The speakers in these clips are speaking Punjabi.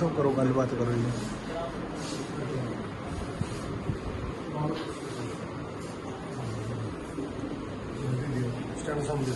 ਦੱਸੋ ਕਰੋ ਗੱਲਬਾਤ ਕਰੋ ਜੀ। ਸਟੈਂਡ ਸਮਝੋ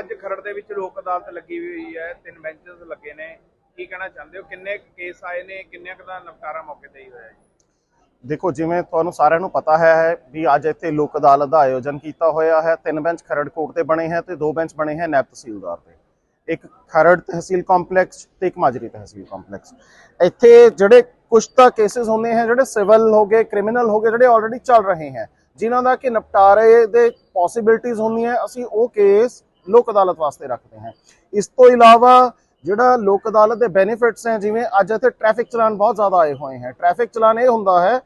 ਅੱਜ ਖਰੜ ਦੇ ਵਿੱਚ ਲੋਕ ਅਦਾਲਤ ਲੱਗੀ ਹੋਈ ਹੈ, ਤਿੰਨ ਬੈਂਚਸ ਲੱਗੇ ਨੇ। ਕੀ ਕਹਿਣਾ ਚਾਹੁੰਦੇ ਹੋ? ਕਿੰਨੇ ਕੇਸ ਆਏ ਨੇ? ਕਿੰਨੇ ਕੁ ਦਾ ਨਿਪਟਾਰਾ ਮੌਕੇ ਤੇ ਹੀ ਹੋਇਆ ਜੀ? ਦੇਖੋ, ਜਿਵੇਂ ਤੁਹਾਨੂੰ ਸਾਰਿਆਂ ਨੂੰ ਪਤਾ ਹੈ ਵੀ ਅੱਜ ਇੱਥੇ ਲੋਕ ਅਦਾਲਤ ਦਾ ਆਯੋਜਨ ਕੀਤਾ ਹੋਇਆ ਹੈ। ਤਿੰਨ ਬੈਂਚ ਖਰੜ ਕੋਰਟ ਤੇ ਬਣੇ ਹੈ ਤੇ ਦੋ ਬੈਂਚ ਬਣੇ ਹੈ ਨਾਇਬ ਤਹਿਸੀਲਦਾਰ ਤੇ ਇੱਕ ਖਰੜ ਤਹਿਸੀਲ ਕੰਪਲੈਕਸ ਤੇ ਇੱਕ ਮਾਜਰੀ ਤਹਿਸੀਲ ਕੰਪਲੈਕਸ। ਇੱਥੇ ਜਿਹੜੇ ਕੁਝ ਤਾਂ ਕੇਸਿਸ ਹੁੰਦੇ ਹੈ, ਜਿਹੜੇ ਸਿਵਲ ਹੋ ਗਏ, ਕ੍ਰਿਮੀਨਲ ਹੋ ਗਏ, ਜਿਹੜੇ ਆਲਰੇਡੀ ਚੱਲ ਰਹੇ ਹੈ, ਜਿਨ੍ਹਾਂ ਦਾ ਕਿ ਨਿਪਟਾਰੇ ਦੇ ਪੋਸਿਬਿਲਿਟੀਆਂ ਹੁੰਦੀਆਂ ਅਸੀਂ ਉਹ ਕੇਸ ਲੋਕ ਅਦਾਲਤ ਵਾਸਤੇ ਰੱਖਦੇ ਹਾਂ। ਇਸ ਤੋਂ ਇਲਾਵਾ ਜਿਹੜਾ ਲੋਕ ਅਦਾਲਤ ਦੇ ਬੈਨੀਫਿਟਸ ਹੈ ਜਿਵੇਂ ਅੱਜ ਇੱਥੇ ਟ੍ਰੈਫਿਕ ਚਲਾਨ ਬਹੁਤ ਜ਼ਿਆਦਾ ਆਏ ਹੋਏ ਹੈ। ਟ੍ਰੈਫਿਕ ਚਲਾਨ ਇਹ ਹੁੰਦਾ ਹੈ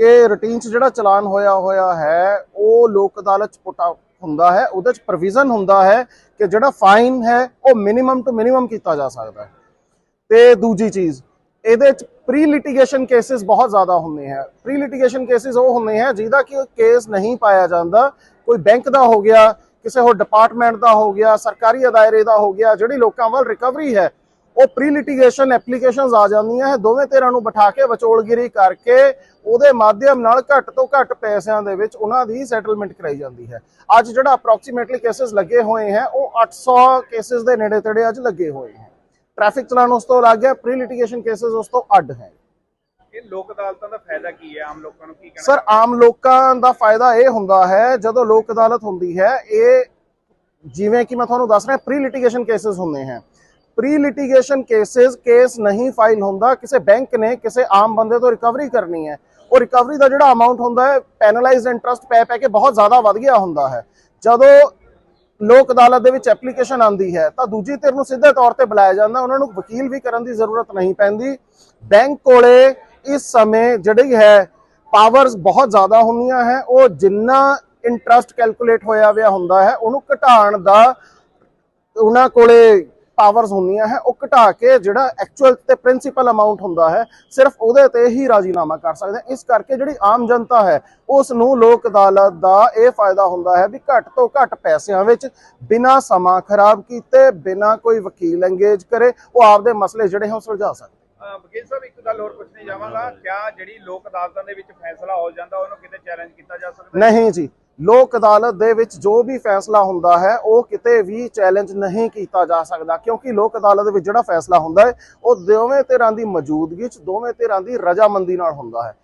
ਕਿ ਰੂਟੀਨ 'ਚ ਜਿਹੜਾ ਚਲਾਨ ਹੋਇਆ ਹੋਇਆ ਹੈ, ਉਹ ਲੋਕ ਅਦਾਲਤ 'ਚ ਪੁੱਟਾ ਹੁੰਦਾ ਹੈ। ਉਹਦੇ 'ਚ ਪ੍ਰੋਵੀਜ਼ਨ ਹੁੰਦਾ ਹੈ ਕਿ ਜਿਹੜਾ ਫਾਈਨ ਹੈ, ਉਹ ਮਿਨੀਮਮ ਤੋਂ ਮਿਨੀਮਮ ਕੀਤਾ ਜਾ ਸਕਦਾ ਹੈ। ਤੇ ਦੂਜੀ ਚੀਜ਼, ਇਹਦੇ 'ਚ ਪ੍ਰੀ ਲਿਟੀਗੇਸ਼ਨ ਕੇਸਿਸ ਬਹੁਤ ਜ਼ਿਆਦਾ ਹੁੰਦੇ ਹੈ। ਪ੍ਰੀ ਲਿਟੀਗੇਸ਼ਨ ਕੇਸਿਸ ਉਹ ਹੁੰਦੇ ਹੈ ਜਿਹਦਾ ਕਿ ਕੇਸ ਨਹੀਂ ਪਾਇਆ ਜਾਂਦਾ। ਕੋਈ ਬੈਂਕ ਦਾ ਹੋ ਗਿਆ ਕਿਸੇ ਹੋਰ ਡਿਪਾਰਟਮੈਂਟ ਦਾ ਹੋ ਗਿਆ, ਸਰਕਾਰੀ ਅਦਾਇਰੇ ਦਾ ਹੋ ਗਿਆ, ਜਿਹੜੀ ਲੋਕਾਂ ਵੱਲ ਰਿਕਵਰੀ ਹੈ, ਉਹ ਪ੍ਰੀ ਲਿਟੀਗੇਸ਼ਨ ਐਪਲੀਕੇਸ਼ਨਸ ਆ ਜਾਂਦੀਆਂ ਹੈ, ਦੋਵੇਂ ਧਿਰਾਂ ਨੂੰ ਬਿਠਾ ਕੇ ਵਿਚੋਲਗਿਰੀ ਕਰਕੇ ਉਹਦੇ ਮਾਧਿਅਮ ਨਾਲ ਘੱਟ ਤੋਂ ਘੱਟ ਪੈਸਿਆਂ ਦੇ ਵਿੱਚ ਉਹਨਾਂ ਦੀ ਸੈਟਲਮੈਂਟ ਕਰਾਈ ਜਾਂਦੀ ਹੈ। ਅੱਜ ਜਿਹੜਾ ਅਪਰੋਕਸੀਮੇਟਲੀ ਕੇਸਿਸ ਲੱਗੇ ਹੋਏ ਹੈ, ਉਹ 800 ਕੇਸਿਸ ਦੇ ਨੇੜੇ ਤੇੜੇ ਅੱਜ ਲੱਗੇ ਹੋਏ ਹੈ। ਟ੍ਰੈਫਿਕ ਚਲਾਨ ਉਸ ਤੋਂ ਅਲੱਗ ਹੈ ਪ੍ਰੀ ਲਿਟੀਗੇਸ਼ਨ ਕੇਸਿਸ ਉਸ ਤੋਂ ਅੱਡ ਹੈ। ਲੋਕ ਅਦਾਲਤਾਂ ਦਾ ਫਾਇਦਾ ਕੀ ਹੈ? ਆਮ ਲੋਕਾਂ ਨੂੰ ਕੀ ਕਹਿਣਾ ਸਰ ਆਮ ਲੋਕਾਂ ਦਾ ਫਾਇਦਾ ਇਹ ਹੁੰਦਾ ਹੈ ਜਦੋਂ ਲੋਕ ਅਦਾਲਤ ਹੁੰਦੀ ਹੈ ਇਹ ਜਿਵੇਂ ਕਿ ਮੈਂ ਤੁਹਾਨੂੰ ਦੱਸ ਰਿਹਾ ਪ੍ਰੀ ਲਿਟੀਗੇਸ਼ਨ ਕੇਸਿਸ ਹੁੰਦੇ ਹਨ ਪ੍ਰੀ ਲਿਟੀਗੇਸ਼ਨ ਕੇਸਿਸ ਕੇਸ ਨਹੀਂ ਫਾਈਲ ਹੁੰਦਾ ਕਿਸੇ ਬੈਂਕ ਨੇ ਕਿਸੇ ਆਮ ਬੰਦੇ ਤੋਂ ਰਿਕਵਰੀ ਕਰਨੀ ਹੈ। ਉਹ ਰਿਕਵਰੀ ਦਾ ਜਿਹੜਾ ਅਮਾਉਂਟ ਹੁੰਦਾ ਹੈ ਪੈਨਲਾਈਜ਼ਡ ਇੰਟਰਸਟ ਪੈ ਪੈ ਕੇ ਬਹੁਤ ਜ਼ਿਆਦਾ ਵਧ ਗਿਆ ਹੁੰਦਾ ਹੈ। ਜਦੋਂ ਲੋਕ ਅਦਾਲਤ ਦੇ ਵਿੱਚ ਐਪਲੀਕੇਸ਼ਨ ਆਂਦੀ ਹੈ ਤਾਂ ਦੂਜੀ ਧਿਰ ਨੂੰ ਸਿੱਧੇ ਤੌਰ ਤੇ ਬੁਲਾਇਆ ਜਾਂਦਾ ਉਹਨਾਂ ਨੂੰ ਵਕੀਲ ਵੀ ਕਰਨ ਦੀ ਜ਼ਰੂਰਤ ਨਹੀਂ ਪੈਂਦੀ। ਬੈਂਕ ਕੋਲੇ ਇਸ ਸਮੇਂ ਜਿਹੜੀ ਹੈ ਪਾਵਰਸ ਬਹੁਤ ਜ਼ਿਆਦਾ ਹੁੰਦੀਆਂ ਹੈ, ਉਹ ਜਿੰਨਾ ਇੰਟਰਸਟ ਕੈਲਕੂਲੇਟ ਹੋਇਆ ਹੋਇਆ ਹੁੰਦਾ ਹੈ, ਉਹਨੂੰ ਘਟਾਉਣ ਦਾ ਉਹਨਾਂ ਕੋਲੇ ਪਾਵਰਸ ਹੁੰਦੀਆਂ ਹੈ, ਉਹ ਘਟਾ ਕੇ ਜਿਹੜਾ ਐਕਚੁਅਲ ਤੇ ਪ੍ਰਿੰਸੀਪਲ ਅਮਾਉਂਟ ਹੁੰਦਾ ਹੈ, ਸਿਰਫ ਉਹਦੇ ਤੇ ਹੀ ਰਾਜੀਨਾਮਾ ਕਰ ਸਕਦੇ ਇਸ ਕਰਕੇ ਜਿਹੜੀ ਆਮ ਜਨਤਾ ਹੈ, ਉਸ ਨੂੰ ਲੋਕ ਅਦਾਲਤ ਦਾ ਇਹ ਫਾਇਦਾ ਹੁੰਦਾ ਹੈ ਵੀ ਘੱਟ ਤੋਂ ਘੱਟ ਪੈਸਿਆਂ ਵਿੱਚ ਬਿਨਾਂ ਸਮਾਂ ਖਰਾਬ ਕੀਤੇ, ਬਿਨਾਂ ਕੋਈ ਵਕੀਲ ਇੰਗੇਜ ਕਰੇ, ਉਹ ਆਪਦੇ ਮਸਲੇ ਜਿਹੜੇ ਹੈ ਉਹ ਸੁਲਝਾ ਸਕਦੇ ਵਕੀਲ ਸਾਹਿਬ ਇੱਕ ਗੱਲ ਹੋਰ ਪੁੱਛਣੀ ਜਾਵਾਂਗਾ ਕਿਆ ਜਿਹੜੀ ਲੋਕ ਅਦਾਲਤਾਂ ਦੇ ਵਿੱਚ ਫੈਸਲਾ ਹੋ ਜਾਂਦਾ ਉਹਨੂੰ ਕਿਤੇ ਚੈਲੰਜ ਕੀਤਾ ਜਾ ਸਕਦਾ? ਨਹੀਂ ਜੀ। ਲੋਕ ਅਦਾਲਤ ਦੇ ਵਿੱਚ ਜੋ ਵੀ ਫੈਸਲਾ ਹੁੰਦਾ ਹੈ ਉਹ ਕਿਤੇ ਵੀ ਚੈਲੰਜ ਨਹੀਂ ਕੀਤਾ ਜਾ ਸਕਦਾ ਕਿਉਂਕਿ ਲੋਕ ਅਦਾਲਤ ਦੇ ਵਿੱਚ ਜਿਹੜਾ ਫੈਸਲਾ ਹੁੰਦਾ ਹੈ ਉਹ ਦੋਵੇਂ ਧਿਰਾਂ ਦੀ ਮੌਜੂਦਗੀ 'ਚ ਦੋਵੇਂ ਧਿਰਾਂ ਦੀ ਰਜਾਮੰਦੀ ਨਾਲ ਹੁੰਦਾ ਹੈ।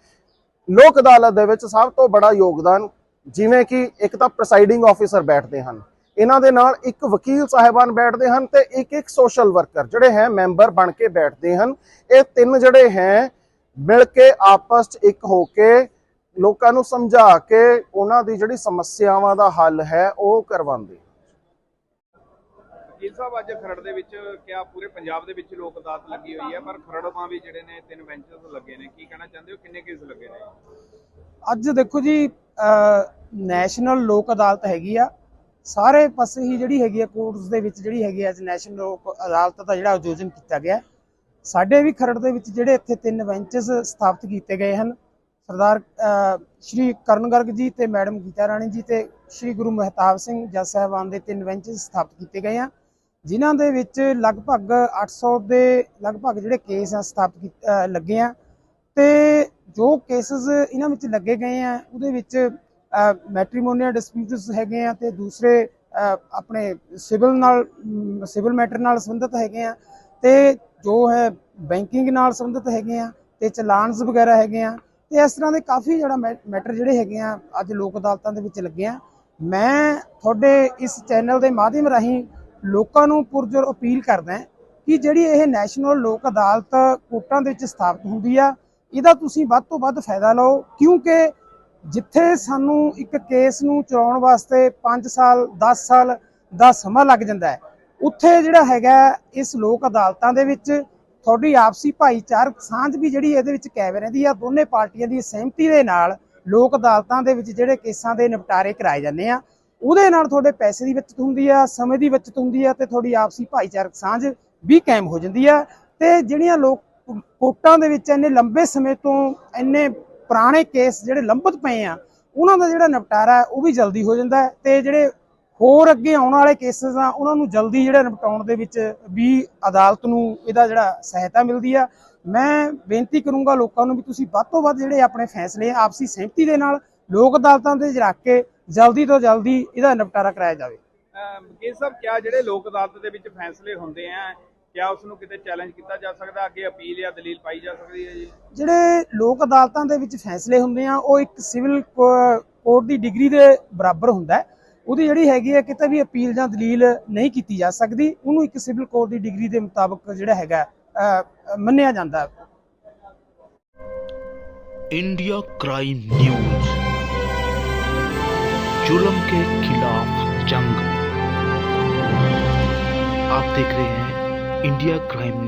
ਲੋਕ ਅਦਾਲਤ ਦੇ ਵਿੱਚ ਸਭ ਤੋਂ ਬੜਾ ਯੋਗਦਾਨ ਜਿਵੇਂ ਕਿ ਇੱਕ ਤਾਂ ਪ੍ਰੈਸਾਈਡਿੰਗ ਆਫੀਸਰ ਬੈਠਦੇ ਹਨ। ਇਹਨਾਂ ਦੇ ਨਾਲ ਇੱਕ ਵਕੀਲ ਸਾਹਿਬਾਨ ਬੈਠਦੇ ਹਨ ਤੇ ਇੱਕ ਇੱਕ ਸੋਸ਼ਲ ਵਰਕਰ ਜਿਹੜੇ ਹੈ ਮੈਂਬਰ ਬਣ ਕੇ ਬੈਠਦੇ ਹਨ। ਇਹ ਤਿੰਨ ਜਿਹੜੇ ਹੈ ਮਿਲ ਕੇ ਆਪਸ 'ਚ ਇੱਕ ਹੋ ਕੇ ਲੋਕਾਂ ਨੂੰ ਸਮਝਾ ਕੇ ਉਹਨਾਂ ਦੀ ਜਿਹੜੀ ਸਮੱਸਿਆਵਾਂ ਦਾ ਹੱਲ ਹੈ ਉਹ ਕਰਵਾਉਂਦੇ ਵਕੀਲ ਸਾਹਿਬ ਅੱਜ ਖਰੜ ਦੇ ਵਿੱਚ ਕਿਆ ਪੂਰੇ ਪੰਜਾਬ ਦੇ ਵਿੱਚ ਲੋਕ ਅਦਾਲਤ ਲੱਗੀ ਹੋਈ ਹੈ ਪਰ ਖਰੜਾਂ ਵੀ ਜਿਹੜੇ ਨੇ ਤਿੰਨ ਬੈਂਚਸ ਲੱਗੇ ਨੇ। ਕੀ ਕਹਿਣਾ ਚਾਹੁੰਦੇ ਹੋ? ਕਿੰਨੇ ਕੇਸ ਲੱਗੇ ਨੇ? ਅੱਜ ਦੇਖੋ ਜੀ ਨੈਸ਼ਨਲ ਲੋਕ ਅਦਾਲਤ ਹੈਗੀ ਆ। ਸਾਰੇ ਪਾਸੇ ਹੀ ਜਿਹੜੀ ਹੈਗੀ ਆ ਕੋਰਟਸ ਦੇ ਵਿੱਚ ਜਿਹੜੀ ਹੈਗੀ ਆ ਨੈਸ਼ਨਲ ਲੋਕ ਅਦਾਲਤ ਦਾ ਜਿਹੜਾ ਆਯੋਜਨ ਕੀਤਾ ਗਿਆ। ਸਾਡੇ ਵੀ ਖਰੜ ਦੇ ਵਿੱਚ ਜਿਹੜੇ ਇੱਥੇ ਤਿੰਨ ਬੈਂਚਸ ਸਥਾਪਿਤ ਕੀਤੇ ਗਏ ਹਨ। ਸਰਦਾਰ ਸ਼੍ਰੀ ਕਰਨ ਗਰਗ ਜੀ ਤੇ ਮੈਡਮ ਗੀਤਾ ਰਾਣੀ ਜੀ ਤੇ ਸ਼੍ਰੀ ਗੁਰੂ ਮਹਿਤਾਬ ਸਿੰਘ ਜੱਜ ਸਾਹਿਬਾਨ ਦੇ ਤਿੰਨ ਬੈਂਚਸ ਸਥਾਪਿਤ ਕੀਤੇ ਗਏ ਆ। ਜਿਨ੍ਹਾਂ ਦੇ ਵਿੱਚ ਲਗਭਗ 800 ਦੇ ਲਗਭਗ ਜਿਹੜੇ ਕੇਸ ਆ ਸਥਾਪਿਤ ਲੱਗੇ ਆ। ਤੇ ਜੋ ਕੇਸਸ ਇਹਨਾਂ ਵਿੱਚ ਲੱਗੇ ਗਏ ਆ, ਉਹਦੇ ਵਿੱਚ ਮੈਟ੍ਰੀਮੋਨੀਅਲ ਡਿਸਪਿਊਟਸ ਹੈਗੇ ਆ ਤੇ ਦੂਸਰੇ ਆਪਣੇ ਸਿਵਲ ਨਾਲ ਸਿਵਲ ਮੈਟਰ ਨਾਲ ਸੰਬੰਧਿਤ ਹੈਗੇ ਆ ਤੇ ਜੋ ਹੈ ਬੈਂਕਿੰਗ ਨਾਲ ਸੰਬੰਧਿਤ ਹੈਗੇ ਆ ਤੇ ਚਲਾਨਸ ਵਗੈਰਾ ਹੈਗੇ ਆ ਤੇ ਇਸ ਤਰ੍ਹਾਂ ਦੇ ਕਾਫੀ ਜਿਹੜਾ ਮੈਟਰ ਜਿਹੜੇ ਹੈਗੇ ਆ ਅੱਜ ਲੋਕ ਅਦਾਲਤਾਂ ਦੇ ਵਿੱਚ ਲੱਗੇ ਆ। ਮੈਂ ਤੁਹਾਡੇ ਇਸ ਚੈਨਲ ਦੇ ਮਾਧਿਅਮ ਰਾਹੀਂ ਲੋਕਾਂ ਨੂੰ ਪੁਰਜੋਰ ਅਪੀਲ ਕਰਦਾ ਕਿ ਜਿਹੜੀ ਇਹ ਨੈਸ਼ਨਲ ਲੋਕ ਅਦਾਲਤ ਕੋਰਟਾਂ ਦੇ ਵਿੱਚ ਸਥਾਪਿਤ ਹੁੰਦੀ ਆ, ਇਹਦਾ ਤੁਸੀਂ ਵੱਧ ਤੋਂ ਵੱਧ ਫਾਇਦਾ ਲਓ, ਕਿਉਂਕਿ ਜਿੱਥੇ ਸਾਨੂੰ ਇੱਕ ਕੇਸ ਨੂੰ ਚਲਾਉਣ ਵਾਸਤੇ 5 ਸਾਲ 10 ਸਾਲ ਦਾ ਸਮਾਂ ਲੱਗ ਜਾਂਦਾ ਹੈ, ਉੱਥੇ ਜਿਹੜਾ ਹੈਗਾ ਇਸ ਲੋਕ ਅਦਾਲਤਾਂ ਦੇ ਵਿੱਚ ਤੁਹਾਡੀ ਆਪਸੀ ਭਾਈਚਾਰਕ ਸਾਂਝ ਵੀ ਜਿਹੜੀ ਇਹਦੇ ਵਿੱਚ ਕਾਇਮ ਰਹਿੰਦੀ ਆ, ਦੋਨੇ ਪਾਰਟੀਆਂ ਦੀ ਸਹਿਮਤੀ ਦੇ ਨਾਲ ਲੋਕ ਅਦਾਲਤਾਂ ਦੇ ਵਿੱਚ ਜਿਹੜੇ ਕੇਸਾਂ ਦੇ ਨਿਪਟਾਰੇ ਕਰਾਏ ਜਾਂਦੇ ਆ, ਉਹਦੇ ਨਾਲ ਤੁਹਾਡੇ ਪੈਸੇ ਦੀ ਬਚਤ ਹੁੰਦੀ ਆ, ਸਮੇਂ ਦੀ ਬਚਤ ਹੁੰਦੀ ਆ ਤੇ ਤੁਹਾਡੀ ਆਪਸੀ ਭਾਈਚਾਰਕ ਸਾਂਝ ਵੀ ਕਾਇਮ ਹੋ ਜਾਂਦੀ ਆ ਤੇ ਜਿਹੜੀਆਂ ਲੋਕ ਕੋਟਾਂ ਦੇ ਵਿੱਚ ਇੰਨੇ ਲੰਬੇ ਸਮੇਂ ਤੋਂ ਇੰਨੇ ਪੁਰਾਣੇ ਕੇਸ ਜਿਹੜੇ ਲੰਬਤ ਪਏ ਆ, ਉਹਨਾਂ ਦਾ ਜਿਹੜਾ ਨਿਪਟਾਰਾ ਉਹ ਵੀ ਜਲਦੀ ਹੋ ਜਾਂਦਾ ਤੇ ਜਿਹੜੇ ਹੋਰ ਅੱਗੇ ਆਉਣ ਵਾਲੇ ਕੇਸਸ ਆ, ਉਹਨਾਂ ਨੂੰ ਜਲਦੀ ਜਿਹੜਾ ਨਿਪਟਾਉਣ ਦੇ ਵਿੱਚ ਵੀ ਅਦਾਲਤ ਨੂੰ ਇਹਦਾ ਜਿਹੜਾ ਸਹਾਇਤਾ ਮਿਲਦੀ ਆ। ਮੈਂ ਬੇਨਤੀ ਕਰੂੰਗਾ ਲੋਕਾਂ ਨੂੰ ਵੀ ਤੁਸੀਂ ਵੱਧ ਤੋਂ ਵੱਧ ਜਿਹੜੇ ਆਪਣੇ ਫੈਸਲੇ ਆਪਸੀ ਸਹਿਮਤੀ ਦੇ ਨਾਲ ਲੋਕ ਅਦਾਲਤਾਂ ਦੇ ਵਿੱਚ ਰੱਖ ਕੇ ਜਲਦੀ ਤੋਂ ਜਲਦੀ ਇਹਦਾ ਨਿਪਟਾਰਾ ਕਰਾਇਆ ਜਾਵੇ। ਵਕੀਲ ਸਾਹਿਬ, ਕਿਆ ਜਿਹੜੇ ਲੋਕ ਅਦਾਲਤ ਦੇ ਵਿੱਚ ਫੈਸਲੇ ਹੁੰਦੇ ਆ ਕਿਆ ਉਸ ਨੂੰ ਕਿਤੇ ਚੈਲੰਜ ਕੀਤਾ ਜਾ ਸਕਦਾ ਅੱਗੇ ਅਪੀਲ ਜਾਂ ਦਲੀਲ ਪਾਈ ਜਾ ਸਕਦੀ ਹੈ ਜੀ ਜਿਹੜੇ ਲੋਕ ਅਦਾਲਤਾਂ ਦੇ ਵਿੱਚ ਫੈਸਲੇ ਹੁੰਦੇ ਆ ਉਹ ਇੱਕ ਸਿਵਲ ਕੋਰਟ ਦੀ ਡਿਗਰੀ ਦੇ ਬਰਾਬਰ ਹੁੰਦਾ ਹੈ ਉਹਦੀ ਜਿਹੜੀ ਹੈਗੀ ਹੈ ਕਿਤੇ ਵੀ ਅਪੀਲ ਜਾਂ ਦਲੀਲ ਨਹੀਂ ਕੀਤੀ ਜਾ ਸਕਦੀ ਉਹਨੂੰ ਇੱਕ ਸਿਵਲ ਕੋਰਟ ਦੀ ਡਿਗਰੀ ਦੇ ਮੁਤਾਬਕ ਜਿਹੜਾ ਹੈਗਾ ਅਹ, ਮੰਨਿਆ ਜਾਂਦਾ ਹੈ इंडिया क्राइम न्यूज जुल्म के खिलाफ जंग आप देख रहे हैं India Crime News.